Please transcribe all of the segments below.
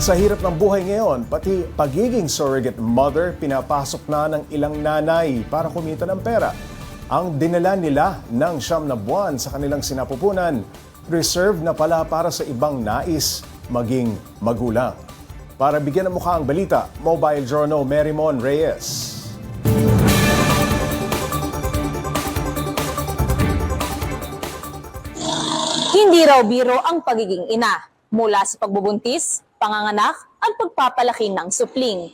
Sa hirap ng buhay ngayon, pati pagiging surrogate mother, pinapasok na ng ilang nanay para kumita ng pera. Ang dinala nila ng siyam na buwan sa kanilang sinapupunan, reserve na pala para sa ibang nais maging magulang. Para bigyan ng mukha ang balita, Mobile Journal Merrimon Reyes. Hindi raw biro ang pagiging ina mula sa pagbubuntis, panganganak at pagpapalaki ng supling.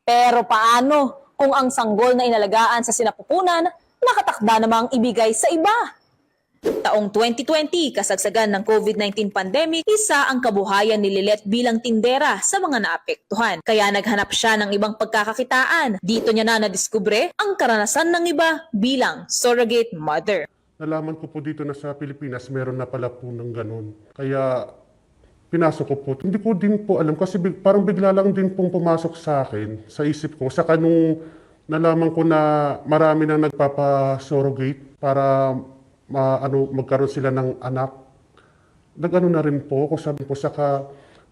Pero paano kung ang sanggol na inalagaan sa sinapupunan nakatakda namang ibigay sa iba? Taong 2020, kasagsagan ng COVID-19 pandemic, isa ang kabuhayan ni Lilet bilang tindera sa mga naapektuhan. Kaya naghanap siya ng ibang pagkakakitaan. Dito niya na nadiskubre ang karanasan ng iba bilang surrogate mother. Nalaman ko po dito na sa Pilipinas, meron na pala po ng ganun. Kaya pinasok ko po. Hindi ko din po alam kasi big- parang bigla lang din pong pumasok sa akin, sa isip ko. Saka nung nalaman ko na marami nang nagpapa-surrogate para ma, ano, magkaroon sila ng anak, nag-ano na rin po ako, sabi po, saka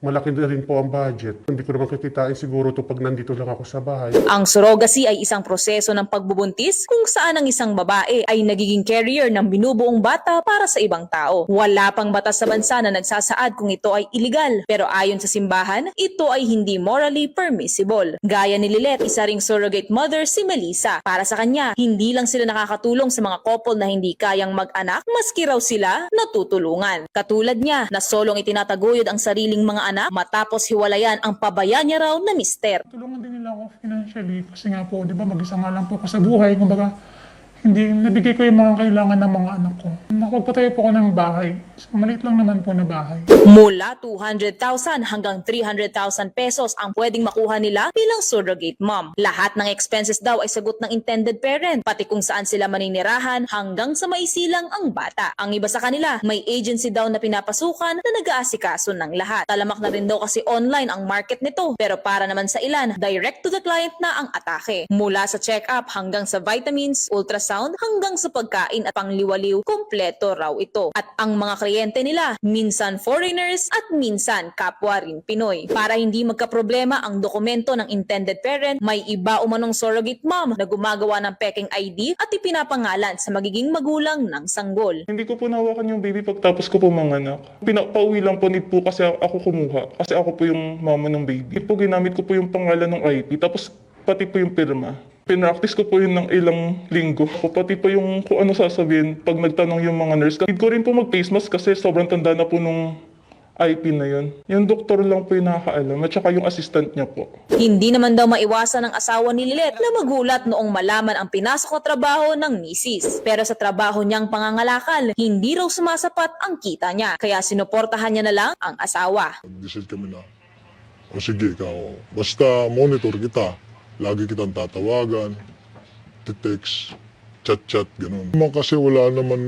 malaki na rin po ang budget. Hindi ko naman kikitain siguro to pag nandito lang ako sa bahay. Ang surrogacy ay isang proseso ng pagbubuntis kung saan ang isang babae ay nagiging carrier ng binubuong bata para sa ibang tao. Wala pang batas sa bansa na nagsasaad kung ito ay illegal, pero ayon sa simbahan, ito ay hindi morally permissible. Gaya ni Lilet, isa ring surrogate mother si Melissa. Para sa kanya, hindi lang sila nakakatulong sa mga couple na hindi kayang mag-anak, maski raw sila natutulungan. Katulad niya na solong itinataguyod ang sariling mga anak matapos hiwalayan ang pabaya niya raw na mister. Tulungan din nila ako financially kasi nga po, di ba, mag-isa nga lang po ako sa buhay. Kumbaga, hindi, nabigay ko yung mga kailangan ng mga anak ko. Nakapagpatayo po ako ng bahay. Maliit lang naman po na bahay. Mula 200,000 hanggang 300,000 pesos ang pwedeng makuha nila bilang surrogate mom. Lahat ng expenses daw ay sagot ng intended parent, pati kung saan sila maninirahan hanggang sa maisilang ang bata. Ang iba sa kanila, may agency daw na pinapasukan na nag-aasikaso ng lahat. Talamak na rin daw kasi online ang market nito, pero para naman sa ilan, direct to the client na ang atake. Mula sa check-up hanggang sa vitamins, ultrasound, hanggang sa pagkain at pangliwaliw, kompleto raw ito. At ang mga kliyente nila, minsan foreigners at minsan kapwa rin Pinoy. Para hindi magkaproblema ang dokumento ng intended parent, may iba umanong surrogate mom na gumagawa ng peking ID at ipinapangalan sa magiging magulang ng sanggol. Hindi ko po nahawakan yung baby pagtapos ko po manganak. Pinapauwi lang po need po kasi ako kumuha. Kasi ako po yung mama ng baby. Po ginamit ko po yung pangalan ng IP. Tapos pati po yung pirma. Pinractice ko po yun ng ilang linggo. O pati po yung kung ano sasabihin pag nagtanong yung mga nurse. Need ko rin po mag-face mask kasi sobrang tanda na po nung IP na yun. Yung doktor lang po yung nakakaalam at saka yung assistant niya po. Hindi naman daw maiwasan ng asawa ni Lilet na magulat noong malaman ang pinasok na trabaho ng misis. Pero sa trabaho niyang pangangalakal, hindi raw sumasapat ang kita niya. Kaya sinuportahan niya na lang ang asawa. Nag-decide kami na, o sige ikaw, basta monitor kita. Lagi kitang tatawagan, text, chat-chat, ganun. Naman kasi wala naman,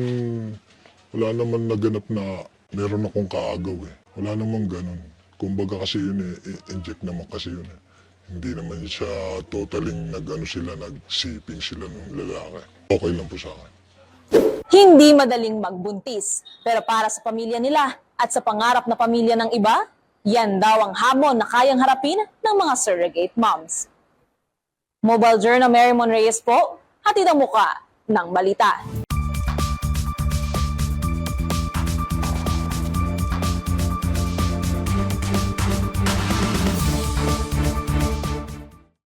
wala naman naganap na meron akong kaagaw eh. Wala naman ganun. Kumbaga kasi yun eh, i-inject naman kasi yun eh. Hindi naman siya totaling nag-ano sila, nagsiping sila ng lalaki. Okay lang po sa akin. Hindi madaling magbuntis. Pero para sa pamilya nila at sa pangarap na pamilya ng iba, yan daw ang hamon na kayang harapin ng mga surrogate moms. Mobile Journal Mary Mon po, hatid ang muka ng balita.